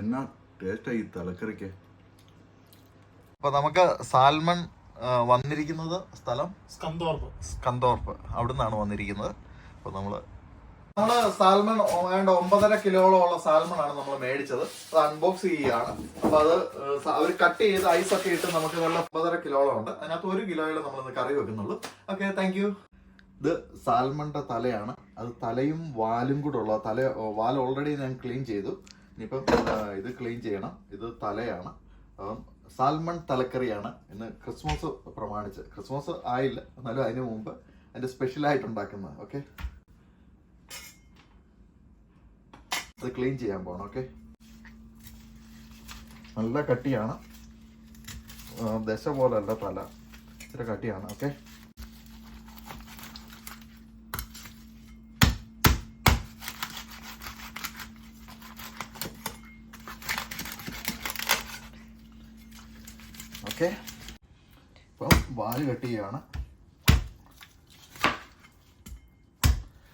എന്നാ ടേസ്റ്റാ ഈ തലക്കറിക്ക്. അപ്പൊ നമുക്ക് സാൽമൺ ആ, വന്നിരിക്കുന്നത് സ്ഥലം? സ്കന്തോർപ്പ് സ്കന്തോർപ്പ് അവിടെ നിന്നാണ് വന്നിരിക്കുന്നത്. അപ്പൊ നമ്മൾ നമ്മൾ സാൽമൺ ഏതാണ്ട് ഒമ്പതര കിലോളം ഉള്ള സാൽമൺ ആണ് നമ്മൾ മേടിച്ചത്. അത് അൺബോക്സ് ചെയ്യുകയാണ് അപ്പൊ അത് അവർ കട്ട് ചെയ്ത് ഐസ് ഒക്കെ ഇട്ട് നമുക്ക് നല്ല ഒമ്പതര കിലോളം ഉണ്ട്. അതിനകത്ത് ഒരു കിലോയിൽ നമ്മൾ കറി വെക്കുന്നുള്ളൂ. ഓക്കെ താങ്ക് യു ഇത് സാൽമണിന്റെ തലയാണ്. അത് തലയും വാലും കൂടെ ഉള്ള തല വാൽ ഓൾറെഡി ഞാൻ ക്ലീൻ ചെയ്തു. ഇനിയിപ്പം ഇത് ക്ലീൻ ചെയ്യണം. ഇത് തലയാണ്. അപ്പം സാൽമൺ തലക്കറിയാണ് ഇന്ന് ക്രിസ്മസ് പ്രമാണിച്ച്. ക്രിസ്മസ് ആയില്ല എന്നാലും അതിന് മുമ്പ് അതിന്റെ സ്പെഷ്യലായിട്ട് ഉണ്ടാക്കുന്നത് ഓക്കെ അത് ക്ലീൻ ചെയ്യാൻ പോകണം ഓക്കെ നല്ല കട്ടിയാണ്. ദശ പോലല്ല തല. ഇച്ചിരി കട്ടിയാണ് ഓക്കെ ഓക്കെ. ഇപ്പം വാൽ കട്ട് ചെയ്യാണ്.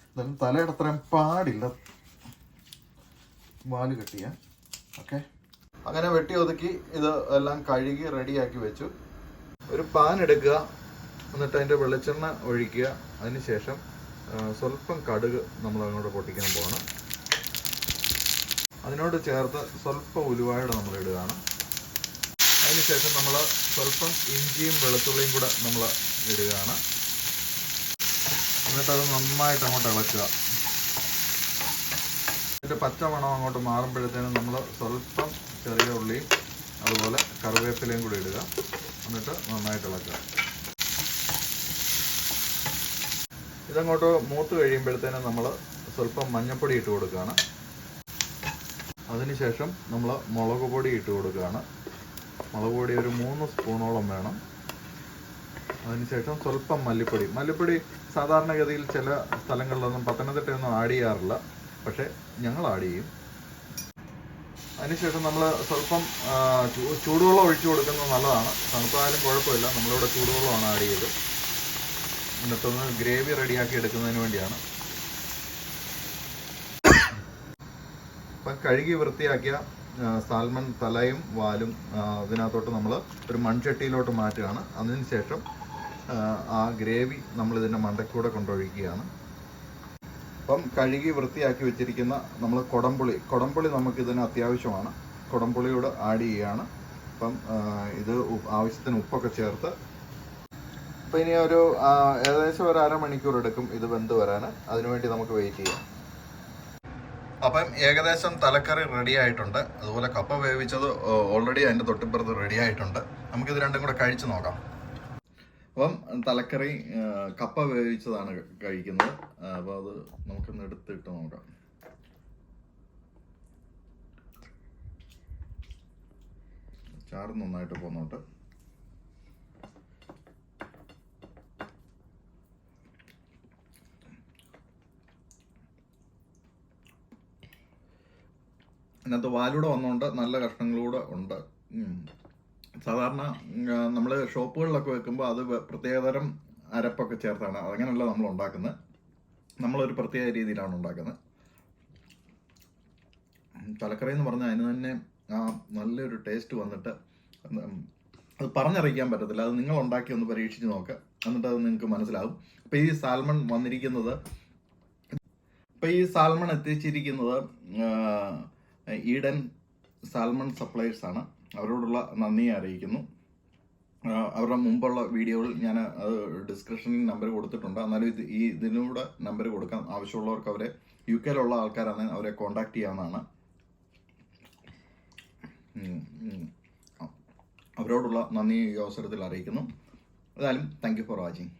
എന്തായാലും തലയുടെ അത്രയും പാടില്ല. വാൽ കട്ട് ചെയ്യാൻ. ഓക്കെ. അങ്ങനെ വെട്ടി ഒതുക്കി ഇത് എല്ലാം കഴുകി റെഡിയാക്കി വെച്ചു. ഒരു പാൻ എടുക്കുക. എന്നിട്ട് അതിന്റെ വെളിച്ചെണ്ണ ഒഴിക്കുക. അതിനുശേഷം സ്വല്പം കടുക് നമ്മൾ അങ്ങോട്ട് പൊട്ടിക്കാൻ പോകണം. അതിനോട് ചേർത്ത് സ്വല്പം ഉലുവായുടെ നമ്മൾ ഇടുകയാണ്. അതിനുശേഷം നമ്മൾ സ്വല്പം ഇഞ്ചിയും വെളുത്തുള്ളിയും കൂടെ നമ്മൾ ഇടുകയാണ്. എന്നിട്ടത് നന്നായിട്ട് അങ്ങോട്ട് ഇളക്കുക. അതിന്റെ പച്ചമണം അങ്ങോട്ട് മാറുമ്പോഴത്തേനും നമ്മൾ സ്വല്പം ചെറിയ ഉള്ളിയും അതുപോലെ കറിവേപ്പിലയും കൂടി ഇടുക. എന്നിട്ട് നന്നായിട്ട് ഇളക്കുക. ഇതങ്ങോട്ട് മൂത്ത് കഴിയുമ്പോഴത്തേനും നമ്മൾ സ്വല്പം മഞ്ഞൾപ്പൊടി ഇട്ട് കൊടുക്കുകയാണ്. അതിനുശേഷം നമ്മൾ മുളക് പൊടി ഇട്ട് കൊടുക്കുകയാണ്. മുളക് പൊടി ഒരു മൂന്ന് സ്പൂണോളം വേണം. അതിനുശേഷം സ്വല്പം മല്ലിപ്പൊടി. മല്ലിപ്പൊടി സാധാരണഗതിയിൽ ചില സ്ഥലങ്ങളിലൊന്നും പത്തനംതിട്ടയൊന്നും ആഡ് ചെയ്യാറില്ല. പക്ഷേ ഞങ്ങൾ ആഡ് ചെയ്യും. അതിനുശേഷം നമ്മൾ സ്വല്പം ചൂടുവെള്ളം ഒഴിച്ചു കൊടുക്കുന്നത് നല്ലതാണ്. തണുപ്പായാലും കുഴപ്പമില്ല. നമ്മളിവിടെ ചൂടുവെള്ളമാണ് ആഡ് ചെയ്തത്. എന്നിട്ടൊന്ന് ഗ്രേവി റെഡിയാക്കി എടുക്കുന്നതിന് വേണ്ടിയാണ്. അപ്പം കഴുകി വൃത്തിയാക്കിയ സാൽമൺ തലയും വാലും ഇതിനകത്തോട്ട് നമ്മൾ ഒരു മൺചട്ടിയിലോട്ട് മാറ്റുകയാണ്. അതിനുശേഷം ആ ഗ്രേവി നമ്മൾ ഇതിന്റെ മണ്ടയ്ക്കൂടെ കൊണ്ടൊഴിക്കുകയാണ്. അപ്പം കഴുകി വൃത്തിയാക്കി വെച്ചിരിക്കുന്ന നമ്മൾ കുടംപുളി കുടംപുളി നമുക്കിതിന് അത്യാവശ്യമാണ്. കുടംപുളിയോട് ആഡ് ചെയ്യുകയാണ്. അപ്പം ഇത് ആവശ്യത്തിന് ഉപ്പൊക്കെ ചേർത്ത് അപ്പം ഇനി ഒരു ഏകദേശം ഒരു അരമണിക്കൂർ എടുക്കും ഇത് വെന്ത് വരാൻ അതിനുവേണ്ടി നമുക്ക് വെയിറ്റ് ചെയ്യാം. അപ്പം ഏകദേശം തലക്കറി റെഡി ആയിട്ടുണ്ട്. അതുപോലെ കപ്പ വേവിച്ചത് ഓൾറെഡി അതിന്റെ തൊട്ടിപ്പുറത്ത് റെഡി ആയിട്ടുണ്ട്. നമുക്കിത് രണ്ടും കൂടെ കഴിച്ചു നോക്കാം. അപ്പം തലക്കറി കപ്പ വേവിച്ചതാണ് കഴിക്കുന്നത്. അപ്പോൾ അത് നമുക്കൊന്ന് എടുത്തിട്ട് നോക്കാം. ചാറ് നന്നായിട്ട് പോന്നോട്ട്. അതിനകത്ത് വാലൂടെ വന്നുകൊണ്ട് നല്ല കഷ്ണങ്ങളൂടെ ഉണ്ട്. സാധാരണ നമ്മൾ ഷോപ്പുകളിലൊക്കെ വെക്കുമ്പോൾ അത് പ്രത്യേകതരം അരപ്പൊക്കെ ചേർത്താണ്. അങ്ങനെയല്ല നമ്മൾ ഉണ്ടാക്കുന്നത് നമ്മളൊരു പ്രത്യേക രീതിയിലാണ് ഉണ്ടാക്കുന്നത് തലക്കറി എന്ന് പറഞ്ഞാൽ അതിന് തന്നെ ആ നല്ലൊരു ടേസ്റ്റ് വന്നിട്ട് അത് പറഞ്ഞറിയിക്കാൻ പറ്റത്തില്ല. അത് നിങ്ങൾ ഉണ്ടാക്കി ഒന്ന് പരീക്ഷിച്ച് നോക്കുക എന്നിട്ട് അത് നിങ്ങൾക്ക് മനസ്സിലാവും. അപ്പോൾ ഈ സാൽമൺ വന്നിരിക്കുന്നത് ഇപ്പം ഈ സാൽമൺ എത്തിച്ചിരിക്കുന്നത് ഈഡൻ സാൽമൺ സപ്ലൈസ് ആണ്. അവരോടുള്ള നന്ദി അറിയിക്കുന്നു. അവരുടെ മുമ്പുള്ള വീഡിയോയിൽ ഞാൻ അത് ഡിസ്ക്രിപ്ഷനിൽ നമ്പർ കൊടുത്തിട്ടുണ്ട്. എന്നാലും ഇത് ഈ ഇതിലൂടെ നമ്പർ കൊടുക്കാം ആവശ്യമുള്ളവർക്ക് അവരെ യു കെയിലുള്ള ആൾക്കാരാണ് അവരെ കോണ്ടാക്ട് ചെയ്യാവുന്നതാണ്. അവരോടുള്ള നന്ദി ഈ അവസരത്തിൽ അറിയിക്കുന്നു. ഏതായാലും താങ്ക് യു ഫോർ വാച്ചിങ്